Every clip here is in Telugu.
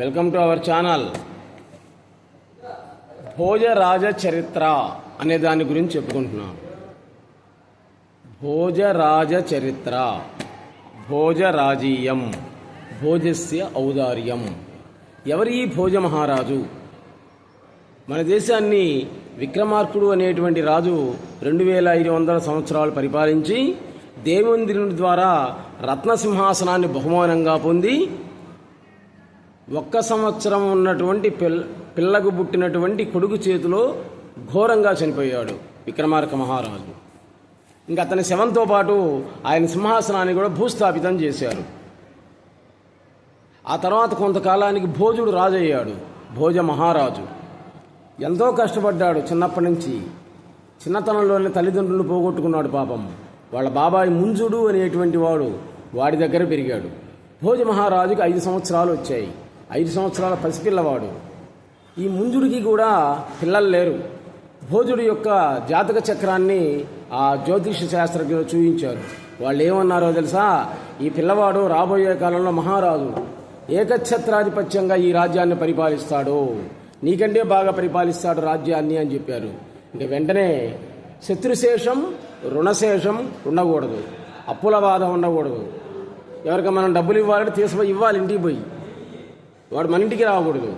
Welcome to our channel. Bhojaraja చరిత్ర అనే దాని గురించి చెప్పుకుంటున్నాం. భోజరాజ చరిత్ర భోజరాజీయం భోజస్య ఔదార్యం. ఎవరి ఈ భోజ మహారాజు? మన దేశాన్ని విక్రమార్కుడు అనేటువంటి రాజు రెండు వేల ఐదు వందల సంవత్సరాలు పరిపాలించి దేవేంద్రుని ద్వారా రత్నసింహాసనాన్ని బహుమానంగా పొంది ఒక్క సంవత్సరం ఉన్నటువంటి పిల్ల పిల్లకు పుట్టినటువంటి కొడుకు చేతిలో ఘోరంగా చనిపోయాడు విక్రమార్క మహారాజు. ఇంకా అతని శవంతో పాటు ఆయన సింహాసనాన్ని కూడా భూస్థాపితం చేశారు. ఆ తర్వాత కొంతకాలానికి భోజుడు రాజయ్యాడు భోజ మహారాజు. ఎంతో కష్టపడ్డాడు చిన్నప్పటి నుంచి. చిన్నతనంలోనే తల్లిదండ్రులు పోగొట్టుకున్నాడు పాపం. వాళ్ళ బాబాయ్ ముంజుడు అనేటువంటి వాడు వాడి దగ్గర పెరిగాడు. భోజ మహారాజుకి ఐదు సంవత్సరాలు వచ్చాయి. ఐదు సంవత్సరాల పసిపిల్లవాడు. ఈ ముంజుడికి కూడా పిల్లలు లేరు. భోజుడి యొక్క జాతక చక్రాన్ని ఆ జ్యోతిష శాస్త్రజ్ఞులు చూపించారు వాళ్ళు ఏమన్నారో తెలుసా? ఈ పిల్లవాడు రాబోయే కాలంలో మహారాజు. ఏకఛత్రాధిపత్యంగా ఈ రాజ్యాన్ని పరిపాలిస్తాడు. నీకంటే బాగా పరిపాలిస్తాడు రాజ్యాన్ని అని చెప్పారు. ఇంక వెంటనే శత్రుశేషం రుణశేషం ఉండకూడదు. అప్పుల బాధ ఉండకూడదు. ఎవరికి మనం డబ్బులు ఇవ్వాలంటే తీసుకుపోయి ఇవ్వాలి ఇంటికి పోయి. వాడు మన ఇంటికి రాకూడదు.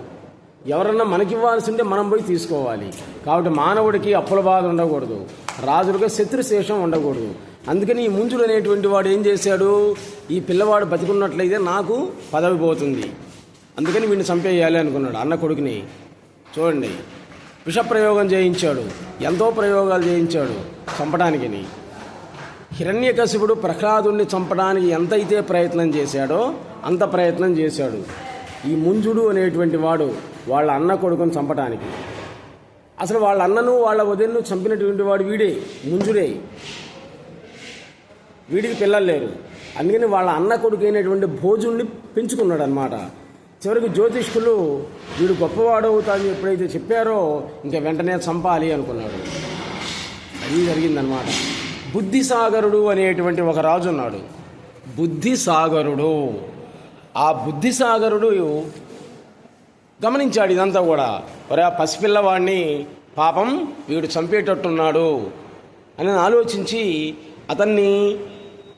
ఎవరన్నా మనకి ఇవ్వాల్సి ఉంటే మనం పోయి తీసుకోవాలి. కాబట్టి మానవుడికి అప్పుల బాధ ఉండకూడదు. రాజులుగా శత్రుశేషం ఉండకూడదు. అందుకని ఈ ముంజుడు అనేటువంటి వాడు ఏం చేశాడు? ఈ పిల్లవాడు బతికున్నట్లయితే నాకు పదవి పోతుంది. అందుకని వీడిని చంపేయాలి అనుకున్నాడు అన్న కొడుకుని. చూడండి. విషప్రయోగం చేయించాడు. ఎంతో ప్రయోగాలు చేయించాడు చంపడానికిని. హిరణ్యకశిపుడు ప్రహ్లాదుణ్ణి చంపడానికి ఎంతైతే ప్రయత్నం చేశాడో అంత ప్రయత్నం చేశాడు. ఈ ముంజుడు అనేటువంటి వాడు వాళ్ళ అన్న కొడుకుని చంపటానికి. అసలు వాళ్ళ అన్నను వాళ్ళ వదిన్ను చంపినటువంటి వాడు వీడే ముంజుడే. వీడికి పిల్లలు లేరు. అందుకని వాళ్ళ అన్న కొడుకు అయినటువంటి భోజుణ్ణి పెంచుకున్నాడు అనమాట చివరికి జ్యోతిష్కులు వీడు గొప్పవాడు అవుతాడని ఎప్పుడైతే చెప్పారో ఇంకా వెంటనే చంపాలి అనుకున్నాడు. అది జరిగిందనమాట బుద్ధిసాగరుడు అనేటువంటి ఒక రాజు ఉన్నాడు. బుద్ధిసాగరుడు. ఆ బుద్ధిసాగరుడు గమనించాడు ఇదంతా కూడా. ఒరే ఆ పసిపిల్లవాడిని పాపం వీడు చంపేటట్టున్నాడు అని ఆలోచించి అతన్ని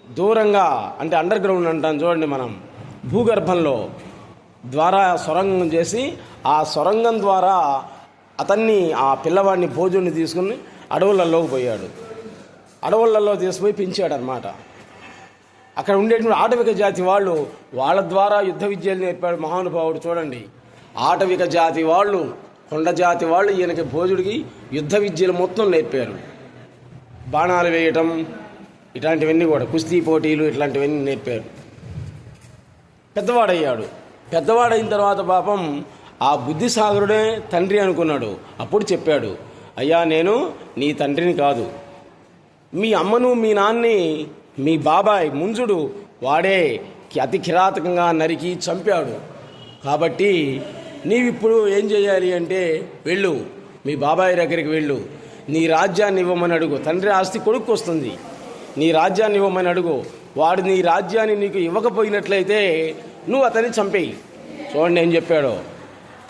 దూరంగా అంటే అండర్ గ్రౌండ్ అంటాం చూడండి మనం భూగర్భంలో ద్వారా సొరంగం చేసి ఆ సొరంగం ద్వారా అతన్ని ఆ పిల్లవాడిని భోజుని తీసుకుని అడవులలోకి పోయాడు. అడవులలో తీసుకుపోయి పెంచాడు అనమాట అక్కడ ఉండేటువంటి ఆటవిక జాతి వాళ్ళు వాళ్ళ ద్వారా యుద్ధ విద్యలు నేర్పాడు మహానుభావుడు చూడండి. ఆటవిక జాతి వాళ్ళు కొండ జాతి వాళ్ళు ఈయనకి భోజుడికి యుద్ధ విద్యలు మొత్తం నేర్పారు. బాణాలు వేయటం ఇట్లాంటివన్నీ కూడా కుస్తీ పోటీలు ఇట్లాంటివన్నీ నేర్పారు. పెద్దవాడయ్యాడు. పెద్దవాడైన తర్వాత పాపం ఆ బుద్ధిసాగరుడే తండ్రి అనుకున్నాడు. అప్పుడు చెప్పాడు అయ్యా నేను నీ తండ్రిని కాదు. మీ అమ్మను మీ నాన్ని మీ బాబాయ్ ముంజుడు వాడే అతి కిరాతకంగా నరికి చంపాడు. కాబట్టి నీవిప్పుడు ఏం చేయాలి అంటే వెళ్ళు. మీ బాబాయ్ దగ్గరికి వెళ్ళు. నీ రాజ్యాన్ని ఇవ్వమని అడుగు. తండ్రి ఆస్తి కొడుకు వస్తుంది. నీ రాజ్యాన్ని ఇవ్వమని అడుగు. వాడు నీ రాజ్యాన్ని నీకు ఇవ్వకపోయినట్లయితే నువ్వు అతన్ని చంపేయి. చూడండి ఏం చెప్పాడో.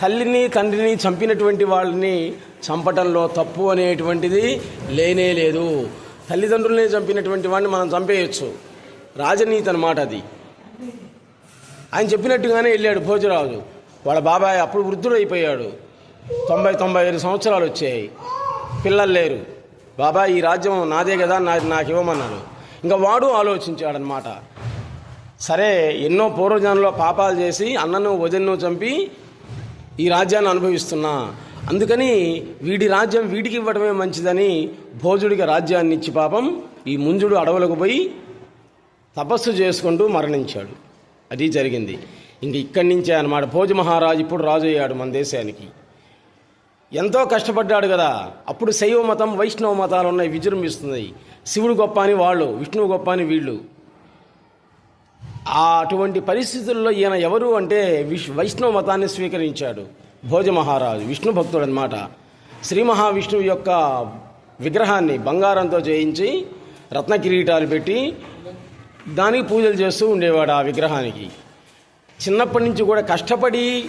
తల్లిని తండ్రిని చంపినటువంటి వాళ్ళని చంపటంలో తప్పు అనేటువంటిది లేనే లేదు. తల్లిదండ్రులనే చంపినటువంటి వాడిని మనం చంపేయచ్చు. రాజనీతి అన్నమాట అది. ఆయన చెప్పినట్టుగానే వెళ్ళాడు భోజరాజు. వాళ్ళ బాబాయ్ అప్పుడు వృద్ధుడు అయిపోయాడు తొంభై తొంభై ఐదు సంవత్సరాలు వచ్చాయి. పిల్లలు లేరు. బాబాయ్ ఈ రాజ్యం నాదే కదా నా నాకు ఇవ్వమన్నాడు ఇంకా వాడు ఆలోచించాడనమాట సరే ఎన్నో పూర్వజనంలో పాపాలు చేసి అన్నను వదిన్ను చంపి ఈ రాజ్యాన్ని అనుభవిస్తున్నా. అందుకని వీడి రాజ్యం వీడికి ఇవ్వడమే మంచిదని భోజుడికి రాజ్యాన్ని ఇచ్చి పాపం ఈ ముంజుడు అడవులకు పోయి తపస్సు చేసుకుంటూ మరణించాడు. అది జరిగింది. ఇంక ఇక్కడి నుంచే అనమాట భోజ మహారాజు ఇప్పుడు రాజు అయ్యాడు మన దేశానికి. ఎంతో కష్టపడ్డాడు కదా. అప్పుడు శైవ మతం వైష్ణవ మతాలు ఉన్నాయి విజృంభిస్తున్నాయి. శివుడు గొప్ప అని వాళ్ళు విష్ణువు గొప్ప అని వీళ్ళు. అటువంటి పరిస్థితుల్లో ఈయన ఎవరు అంటే విష్ వైష్ణవ మతాన్ని స్వీకరించాడు. భోజ మహారాజు విష్ణు భక్తుడు అనమాట శ్రీ మహావిష్ణువు యొక్క విగ్రహాన్ని బంగారంతో చేయించి రత్న కిరీటాలు పెట్టి దానికి పూజలు చేస్తూ ఉండేవాడు ఆ విగ్రహానికి. చిన్నప్పటి నుంచి కూడా కష్టపడి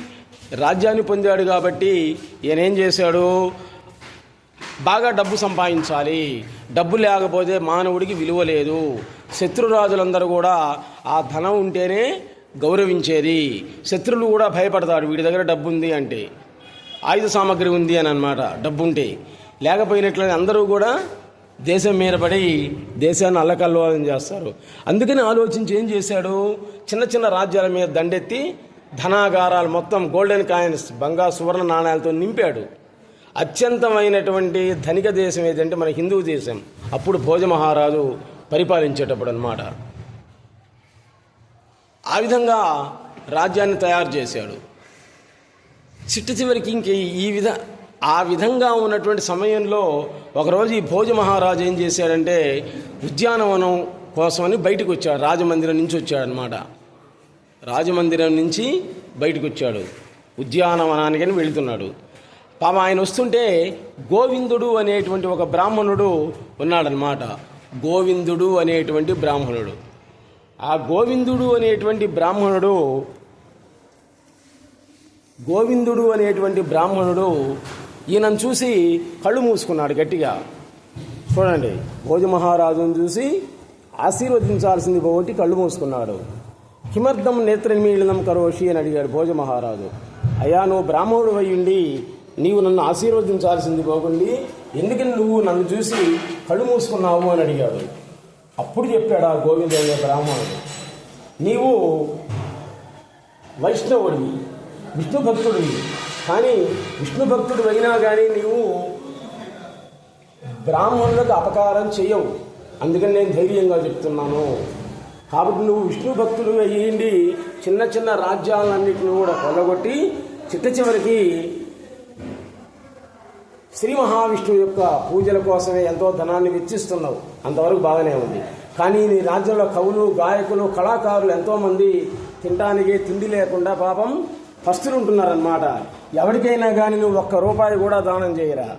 రాజ్యాన్ని పొందాడు కాబట్టి ఈయనేం చేశాడు? బాగా డబ్బు సంపాదించాలి. డబ్బు లేకపోతే మానవుడికి విలువ లేదు. శత్రురాజులందరూ కూడా ఆ ధనం ఉంటేనే గౌరవించేది. శత్రువులు కూడా భయపడతాడు వీడి దగ్గర డబ్బు ఉంది అంటే. ఆయుధ సామాగ్రి ఉంది అని అనమాట డబ్బుంటే. లేకపోయినట్లయితే అందరూ కూడా దేశం మీద పడి దేశాన్ని అల్లకల్లోలం చేస్తారు. అందుకని ఆలోచించి ఏం చేశాడు? చిన్న చిన్న రాజ్యాల మీద దండెత్తి ధనాగారాలు మొత్తం గోల్డెన్ కాయిన్స్ బంగారు సువర్ణ నాణ్యాలతో నింపాడు. అత్యంతమైనటువంటి ధనిక దేశం ఏదంటే మన హిందూ దేశం. అప్పుడు భోజమహారాజు పరిపాలించేటప్పుడు అనమాట ఆ విధంగా రాజ్యాన్ని తయారు చేశాడు. చిట్ట చివరికి ఇంక ఈ విధ ఆ విధంగా ఉన్నటువంటి సమయంలో ఒకరోజు ఈ భోజ మహారాజు ఏం చేశాడంటే ఉద్యానవనం కోసమని బయటకు వచ్చాడు రాజమందిరం నుంచి వచ్చాడనమాట రాజమందిరం నుంచి బయటకు వచ్చాడు ఉద్యానవనానికని వెళుతున్నాడు. పాప ఆయన వస్తుంటే గోవిందుడు అనేటువంటి ఒక బ్రాహ్మణుడు ఉన్నాడనమాట గోవిందుడు అనేటువంటి బ్రాహ్మణుడు. ఆ గోవిందుడు అనేటువంటి బ్రాహ్మణుడు గోవిందుడు అనేటువంటి బ్రాహ్మణుడు ఈయనను చూసి కళ్ళు మూసుకున్నాడు గట్టిగా. చూడండి భోజమహారాజును చూసి ఆశీర్వదించాల్సింది పోగొట్టి కళ్ళు మూసుకున్నాడు. కిమర్థం నేత్రమీళనం కరోషి అని అడిగాడు భోజమహారాజు అయ్యా నువ్వు బ్రాహ్మణుడు అయ్యుండి నీవు నన్ను ఆశీర్వదించాల్సింది పోకుండి ఎందుకని నువ్వు నన్ను చూసి కళ్ళు మూసుకున్నావు అని అడిగాడు. అప్పుడు చెప్పాడు ఆ గోవిందయ్య అనే బ్రాహ్మణుడు నీవు వైష్ణవుడివి విష్ణు భక్తుడివి కానీ విష్ణు భక్తుడు అయినా కానీ నీవు బ్రాహ్మణులకు అపకారం చేయవు అందుకని నేను ధైర్యంగా చెప్తున్నాను. కాబట్టి నువ్వు విష్ణు భక్తులు అయ్యిండి చిన్న చిన్న రాజ్యాలన్నింటినీ కూడా కొల్లగొట్టి చిట్ట చివరికి శ్రీ మహావిష్ణువు యొక్క పూజల కోసమే ఎంతో ధనాన్ని వెచ్చిస్తున్నావు. అంతవరకు బాగానే ఉంది. కానీ నీ రాజ్యంలో కవులు గాయకులు కళాకారులు ఎంతోమంది తినడానికి తిండి లేకుండా పాపం పస్తులు ఉంటున్నారనమాట ఎవరికైనా కానీ నువ్వు ఒక్క రూపాయి కూడా దానం చేయరా?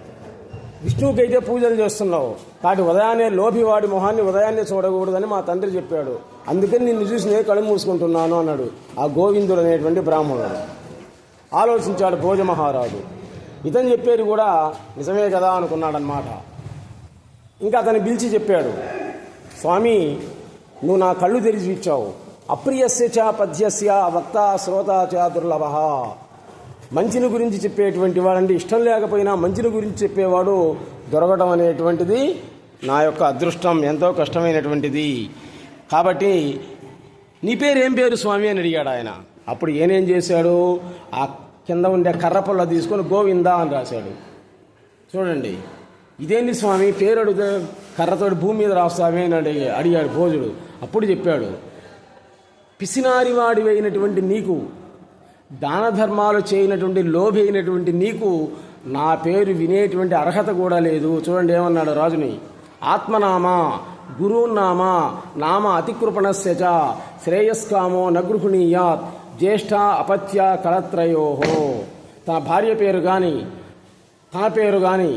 విష్ణువుకైతే పూజలు చేస్తున్నావు. కాబట్టి ఉదయాన్నే లోభివాడి మొహాన్ని ఉదయాన్నే చూడకూడదని మా తండ్రి చెప్పాడు. అందుకని నిన్ను చూసి నేను కళ్ళు మూసుకుంటున్నాను అన్నాడు ఆ గోవిందుడు అనేటువంటి బ్రాహ్మణుడు. ఆలోచించాడు భోజ మహారాజు. ఇతను చెప్పేది కూడా నిజమే కదా అనుకున్నాడనమాట ఇంకా అతను పిలిచి చెప్పాడు స్వామి నువ్వు నా కళ్ళు తెరిచి ఇచ్చావు. అప్రియస్య చ పద్యస్య వక్త శ్రోత చ దుర్లభ మంచిని గురించి చెప్పేటువంటి వాడంటే ఇష్టం లేకపోయినా మంచిని గురించి చెప్పేవాడు దొరకడం అనేటువంటిది నా యొక్క అదృష్టం ఎంతో కష్టమైనటువంటిది. కాబట్టి నీ పేరేం పేరు స్వామి అని అడిగాడు ఆయన. అప్పుడు ఏనేం చేశాడు? ఆ కింద ఉండే కర్రపుల్ల తీసుకొని గోవిందా అని రాశాడు. చూడండి ఇదేంటి స్వామి? పేరు అడిగితే కర్రతోటి భూమి మీద రాస్తామే అని అడిగి అడిగాడు భోజుడు. అప్పుడు చెప్పాడు పిసినారివాడి అయినటువంటి నీకు దాన ధర్మాలు చేయనటువంటి లోభి అయినటువంటి నీకు నా పేరు వినేటువంటి అర్హత కూడా లేదు. చూడండి ఏమన్నాడు రాజుని? ఆత్మనామ గురునామ నామ అతికృపణస్యచ శ్రేయస్కామో నగృహణీయాత్. జ్యేష్ఠ అపత్య కళత్రయోహో తన భార్య పేరు కానీ తన పేరు కానీ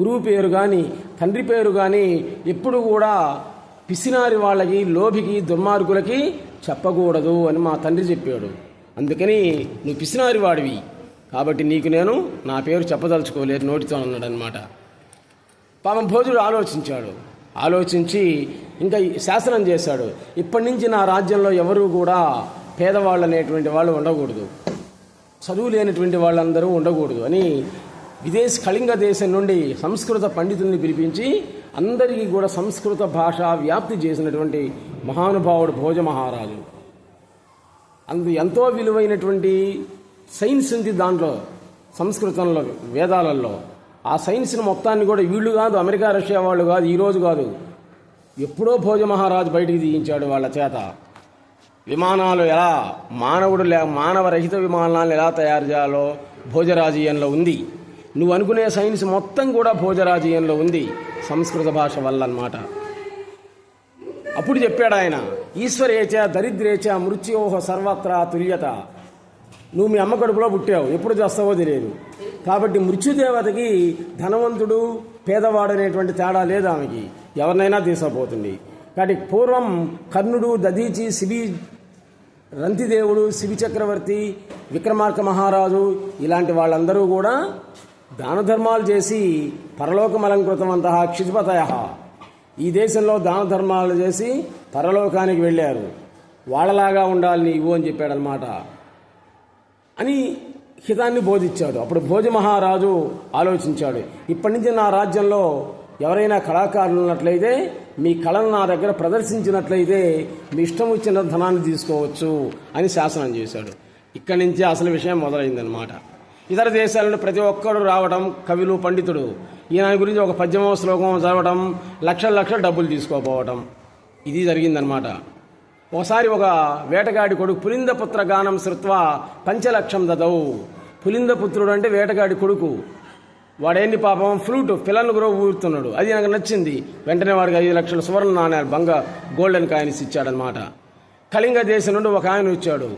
గురువు పేరు కానీ తండ్రి పేరు కానీ ఎప్పుడు కూడా పిసినారి వాళ్ళకి లోభికి దుర్మార్గులకి చెప్పకూడదు అని మా తండ్రి చెప్పాడు. అందుకని నువ్వు పిసినారి వాడివి. కాబట్టి నీకు నేను నా పేరు చెప్పదలుచుకోలేదు నోటితో అన్నాడు అనమాట పాపం భోజుడు ఆలోచించాడు. ఆలోచించి ఇంకా శాసనం చేశాడు. ఇప్పటి నుంచి నా రాజ్యంలో ఎవరు కూడా పేదవాళ్ళు అనేటువంటి వాళ్ళు ఉండకూడదు. చదువు లేనటువంటి వాళ్ళందరూ ఉండకూడదు అని విదేశ కళింగ దేశం నుండి సంస్కృత పండితుల్ని పిలిపించి అందరికీ కూడా సంస్కృత భాష వ్యాప్తి చేసినటువంటి మహానుభావుడు భోజ మహారాజు అందు ఎంతో విలువైనటువంటి సైన్స్ ఉంది దాంట్లో సంస్కృతంలో వేదాలలో. ఆ సైన్స్ని మొత్తాన్ని కూడా వీళ్ళు కాదు అమెరికా రష్యా వాళ్ళు కాదు ఈరోజు కాదు. ఎప్పుడో భోజ మహారాజు బయటికి తీయించాడు వాళ్ళ చేత. విమానాలు ఎలా? మానవుడు లే మానవరహిత విమానాలను ఎలా తయారు చేయాలో భోజరాజీయంలో ఉంది. నువ్వు అనుకునే సైన్స్ మొత్తం కూడా భోజరాజీయంలో ఉంది. సంస్కృత భాష వల్ల అన్నమాట అప్పుడు చెప్పాడు ఆయన ఈశ్వరేచ దరిద్రేచ మృత్యోహ సర్వత్రా తుల్యత. నువ్వు మీ అమ్మ కడుపులో పుట్టావు ఎప్పుడు చేస్తావో తెలియదు. కాబట్టి మృత్యుదేవతకి ధనవంతుడు పేదవాడు అనేటువంటి తేడా లేదు ఆమెకి. ఎవరినైనా తీసుకుపోతుంది. కాబట్టి పూర్వం కర్ణుడు దదీచి శివి రంతిదేవుడు శివి చక్రవర్తి విక్రమార్క మహారాజు ఇలాంటి వాళ్ళందరూ కూడా దాన ధర్మాలు చేసి పరలోకమలంకృతమంత క్షితిపతయ. ఈ దేశంలో దాన ధర్మాలు చేసి పరలోకానికి వెళ్ళారు. వాళ్ళలాగా ఉండాలి నీవు అని చెప్పాడనమాట. అని హితాన్ని బోధించాడు. అప్పుడు భోజ మహారాజు ఆలోచించాడు. ఇప్పటి నుంచి నా రాజ్యంలో ఎవరైనా కళాకారులు ఉన్నట్లయితే మీ కళను నా దగ్గర ప్రదర్శించినట్లయితే మీ ఇష్టం వచ్చిన ధనాన్ని తీసుకోవచ్చు అని శాసనం చేశాడు. ఇక్కడి నుంచి అసలు విషయం మొదలైందనమాట ఇతర దేశాల నుండి ప్రతి ఒక్కరు రావడం కవులు పండితుడు. ఈయన గురించి ఒక పద్యమో శ్లోకం చదవడం లక్షల లక్షల డబ్బులు తీసుకోపోవడం ఇది జరిగిందనమాట ఒకసారి ఒక వేటగాడి కొడుకు పులిందపుత్ర గానం శృత్వ పంచలక్షం దదవు పులిందపుత్రుడు అంటే వేటగాడి కొడుకు. వాడేంటి పాపం? ఫ్లూట్. పిల్లలు కూడా ఊరుతున్నాడు. అది నాకు నచ్చింది. వెంటనే వాడికి ఐదు లక్షల సువర్ణ నాణ్యాలు బంగ గోల్డెన్ కాయిన్స్ ఇచ్చాడనమాట కళింగ దేశం నుండి ఒక ఆయన వచ్చాడు.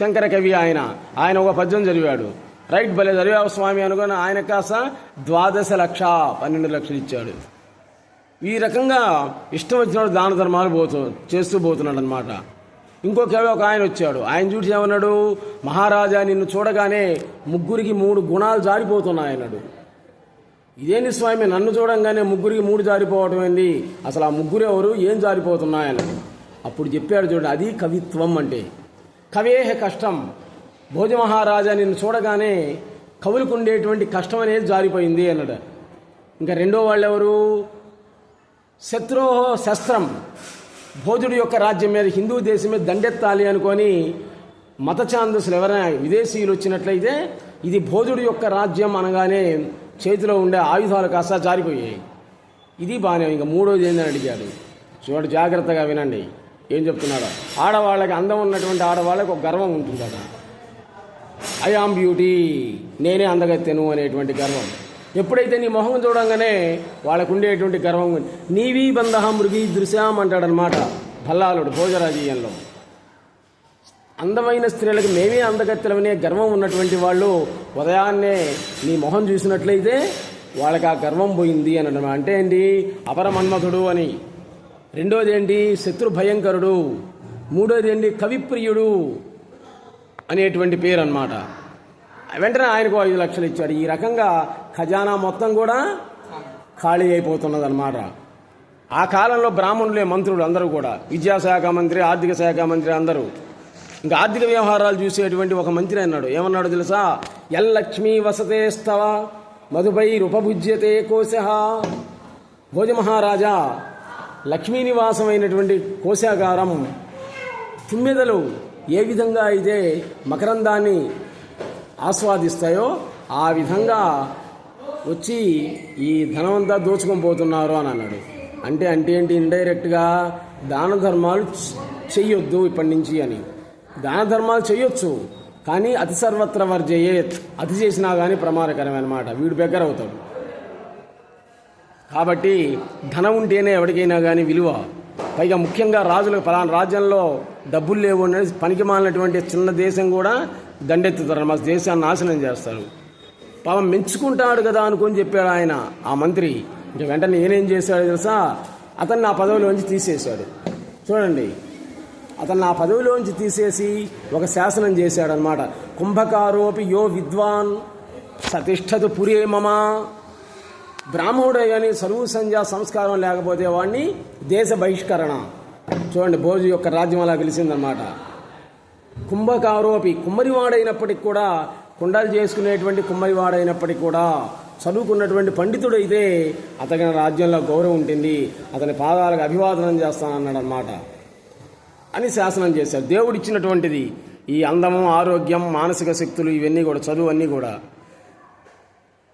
శంకర కవి ఆయన. ఆయన ఒక పద్యం చదివాడు. రైట్ భలే చదివావు స్వామి అనుకుని ఆయన కాస ద్వాదశ లక్ష పన్నెండు లక్షలు ఇచ్చాడు. ఈ రకంగా ఇష్టం వచ్చినాడు దాన ధర్మాలు పోతూ చేస్తూ పోతున్నాడు అనమాట ఇంకో కవి ఒక ఆయన వచ్చాడు. ఆయన చూసి ఏమన్నాడు? మహారాజా నిన్ను చూడగానే ముగ్గురికి మూడు గుణాలు జారిపోతున్నాయి ఇదేని స్వామి? నన్ను చూడంగానే ముగ్గురికి మూడు జారిపోవటం ఏంది? అసలు ఆ ముగ్గురు ఎవరు? ఏం జారిపోతున్నాయని. అప్పుడు చెప్పాడు చూడండి అది కవిత్వం అంటే. కవేహ కష్టం. భోజమహారాజా నిన్ను చూడగానే కవులకు ఉండేటువంటి కష్టం అనేది జారిపోయింది అన్నాడు. ఇంకా రెండో వాళ్ళు ఎవరు శత్రోహ శస్త్రం. భోజుడి యొక్క రాజ్యం మీద హిందూ దేశం మీద దండెత్తాలి అనుకొని మత ఛాందసులు ఎవరైనా విదేశీయులు వచ్చినట్లయితే ఇది భోజుడి యొక్క రాజ్యం అనగానే చేతిలో ఉండే ఆయుధాలు కాస్త జారిపోయాయి. ఇది బాగానే ఇంకా మూడోది ఏందని అడిగాడు. చూడండి జాగ్రత్తగా వినండి. ఏం చెప్తున్నాడో? ఆడవాళ్ళకి అందం ఉన్నటువంటి ఆడవాళ్ళకి ఒక గర్వం ఉంటుందట. ఐ ఆమ్ బ్యూటీ నేనే అందగత్తెను అనేటువంటి గర్వం. ఎప్పుడైతే నీ మొహం చూడంగానే వాళ్ళకు ఉండేటువంటి గర్వం నీవీ బంధ మృగి దృశ్యాం అంటాడనమాట భల్లాలుడు భోజరాజీయంలో. అందమైన స్త్రీలకు మేమే అందగత్తెలమనే గర్వం ఉన్నటువంటి వాళ్ళు ఉదయాన్నే నీ మొహం చూసినట్లయితే వాళ్ళకి ఆ గర్వం పోయింది అనడం అంటే ఏంటి? అపరమన్మధుడు అని. రెండోది ఏంటి శత్రు భయంకరుడు మూడోది ఏంటి కవిప్రియుడు అనేటువంటి పేరు అనమాట వెంటనే ఆయనకు ఐదు లక్షలు ఇచ్చాడు. ఈ రకంగా ఖజానా మొత్తం కూడా ఖాళీ అయిపోతున్నది అనమాట ఆ కాలంలో బ్రాహ్మణులే మంత్రులు అందరూ కూడా. విద్యాశాఖ మంత్రి ఆర్థిక శాఖ మంత్రి అందరూ. ఇంకా ఆర్థిక వ్యవహారాలు చూసేటువంటి ఒక మంత్రి అన్నాడు. ఏమన్నాడు తెలుసా? ఎల్లక్ష్మీ వసతే స్తవ మధుపై ఉపభుజ్యతే కోశ. భోజ మహారాజా లక్ష్మీ నివాసమైనటువంటి కోశాగారం తుమ్మెదలు ఏ విధంగా అయితే మకరందాన్ని ఆస్వాదిస్తాయో ఆ విధంగా వచ్చి ఈ ధనమంతా దోచుకొని పోతున్నారు అని అన్నాడు. అంటే అంటే ఏంటి? ఇండైరెక్ట్గా దాన ధర్మాలు చెయ్యొద్దు ఇప్పటి నుంచి అని. దాన ధర్మాలు చేయొచ్చు కానీ అతి సర్వత్ర వర్జయేత్. అతి చేసినా కానీ ప్రమాదకరమనమాట వీడు బెగ్గర అవుతాడు కాబట్టి ధనం ఉంటేనే ఎవరికైనా కానీ విలువ. పైగా ముఖ్యంగా రాజులకు ఫలానా రాజ్యంలో డబ్బులు లేవు అనేది పనికి మాలినటువంటి చిన్న దేశం కూడా దండెత్తుతారు మా దేశాన్ని నాశనం చేస్తారు. పాపం మెంచుకుంటాడు కదా అనుకొని చెప్పాడు ఆయన ఆ మంత్రి. ఇంకా వెంటనే నేనేం చేశాడు తెలుసా? అతన్ని ఆ పదవిలోంచి తీసేశాడు. చూడండి. అతను నా పదవిలోంచి తీసేసి ఒక శాసనం చేశాడనమాట కుంభకారోపి యో విద్వాన్ సతిష్ఠతు పురే మమా. బ్రాహ్మణుడే కానీ సరువు సంధ్యా సంస్కారం లేకపోతే వాడిని దేశ బహిష్కరణ. చూడండి భోజు యొక్క రాజ్యం అలా గెలిచిందనమాట కుంభకారోపి కుమ్మరివాడైనప్పటికి కూడా కుండలు చేసుకునేటువంటి కుమ్మరివాడైనప్పటికి కూడా చదువుకున్నటువంటి పండితుడైతే అతని రాజ్యంలో గౌరవం ఉంటుంది. అతని పాదాలకు అభివాదనం చేస్తానన్నాడు అనమాట అని శాసనం చేశారు. దేవుడు ఇచ్చినటువంటిది ఈ అందము ఆరోగ్యం మానసిక శక్తులు ఇవన్నీ కూడా చదువు అన్నీ కూడా.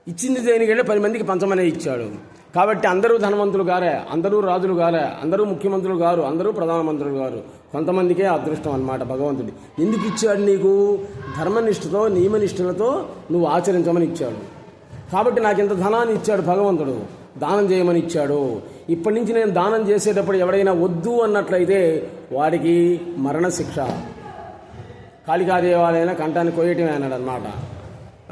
ఇచ్చింది దేనికంటే పది మందికి పంచమనే ఇచ్చాడు. కాబట్టి అందరూ ధనవంతులు గారే అందరూ రాజులు గారే అందరూ ముఖ్యమంత్రులు గారు అందరూ ప్రధానమంత్రులు గారు. కొంతమందికే అదృష్టం అన్నమాట భగవంతుడి. ఎందుకు ఇచ్చాడు నీకు? ధర్మనిష్టతో నియమనిష్టలతో నువ్వు ఆచరించమని ఇచ్చాడు. కాబట్టి నాకు ఇంత ధనాన్ని ఇచ్చాడు భగవంతుడు. దానం చేయమని ఇచ్చాడు. ఇప్పటి నుంచి నేను దానం చేసేటప్పుడు ఎవడైనా వద్దు అన్నట్లయితే వాడికి మరణశిక్ష. కాళికా దేవాలయంలో కంఠాన్ని కొయ్యటమే అన్నాడు అనమాట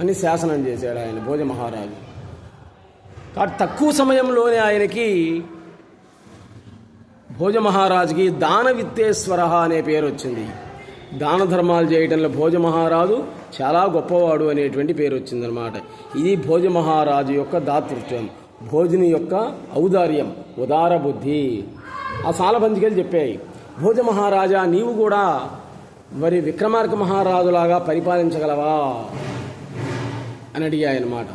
అని శాసనం చేశాడు ఆయన భోజ మహారాజు. కాబట్టి తక్కువ సమయంలోనే ఆయనకి భోజ మహారాజుకి దానవిత్తేశ్వర అనే పేరు వచ్చింది. దాన ధర్మాలు చేయటంలో భోజ మహారాజు చాలా గొప్పవాడు అనేటువంటి పేరు వచ్చిందనమాట ఇది భోజ మహారాజు యొక్క దాతృత్వం. భోజని యొక్క ఔదార్యం ఉదార బుద్ధి. ఆ సాలబంజికలు చెప్పాయి. భోజ మహారాజా నీవు కూడా మరి విక్రమార్క మహారాజులాగా పరిపాలించగలవా? అని అడిగాయనమాట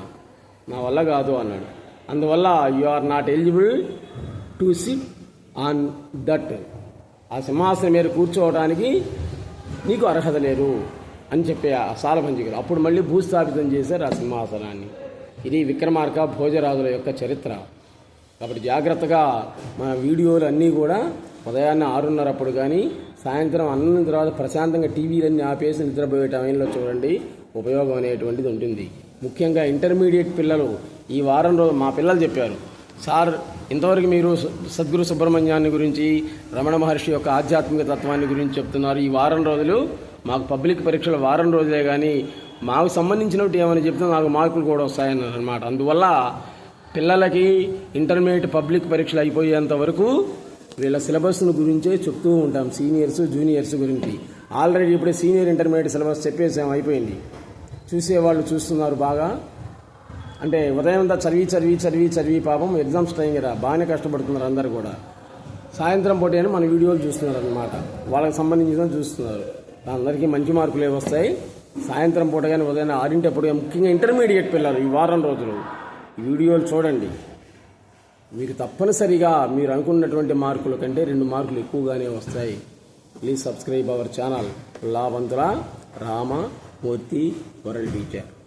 నా వల్ల కాదు అన్నాడు. అందువల్ల you are not eligible to sit on that ఆ సింహాసనం మీద కూర్చోవడానికి నీకు అర్హత లేదు అని చెప్పే ఆ సాలభంజికులు అప్పుడు మళ్ళీ భూస్థాపితం చేశారు ఆ సింహాసనాన్ని. ఇది విక్రమార్క భోజరాజుల యొక్క చరిత్ర. కాబట్టి జాగ్రత్తగా మన వీడియోలు అన్నీ కూడా ఉదయాన్నే ఆరున్నర అప్పుడు కానీ సాయంత్రం అన్నం తర్వాత ప్రశాంతంగా టీవీలన్నీ ఆపేసి నిద్రపోయే టైంలో చూడండి. ఉపయోగం అనేటువంటిది ఉంటుంది. ముఖ్యంగా ఇంటర్మీడియట్ పిల్లలు ఈ వారం రోజు మా పిల్లలు చెప్పారు. సార్ ఇంతవరకు మీరు సద్గురు సుబ్రహ్మణ్యాన్ని గురించి రమణ మహర్షి యొక్క ఆధ్యాత్మిక తత్వాన్ని గురించి చెప్తున్నారు. ఈ వారం రోజులు మాకు పబ్లిక్ పరీక్షలు వారం రోజులే కానీ మాకు సంబంధించినట్టు ఏమని చెప్తే నాకు మార్కులు కూడా వస్తాయన్నారు అనమాట అందువల్ల పిల్లలకి ఇంటర్మీడియట్ పబ్లిక్ పరీక్షలు అయిపోయేంత వరకు వీళ్ళ సిలబస్ను గురించే చెప్తూ ఉంటాం సీనియర్స్ జూనియర్స్ గురించి. ఆల్రెడీ ఇప్పుడే సీనియర్ ఇంటర్మీడియట్ సిలబస్ చెప్పేసాం అయిపోయింది. చూసేవాళ్ళు చూస్తున్నారు బాగా. అంటే ఉదయం అంతా చదివి చదివి చదివి చదివి పాపం ఎగ్జామ్స్ టైం కదా బాగానే కష్టపడుతున్నారు అందరు కూడా. సాయంత్రం పూట మన వీడియోలు చూస్తున్నారు అనమాట వాళ్ళకి సంబంధించిన చూస్తున్నారు. అందరికీ మంచి మార్కులే వస్తాయి. సాయంత్రం పూట కానీ ఉదయం ఆరింటి అప్పుడు ముఖ్యంగా ఇంటర్మీడియట్ పిల్లలు ఈ వారం రోజులు. వీడియోలు చూడండి. మీరు తప్పనిసరిగా మీరు అనుకున్నటువంటి మార్కుల కంటే రెండు మార్కులు ఎక్కువగానే వస్తాయి. Please subscribe our channel Lavanthula Rama Murthy world teacher.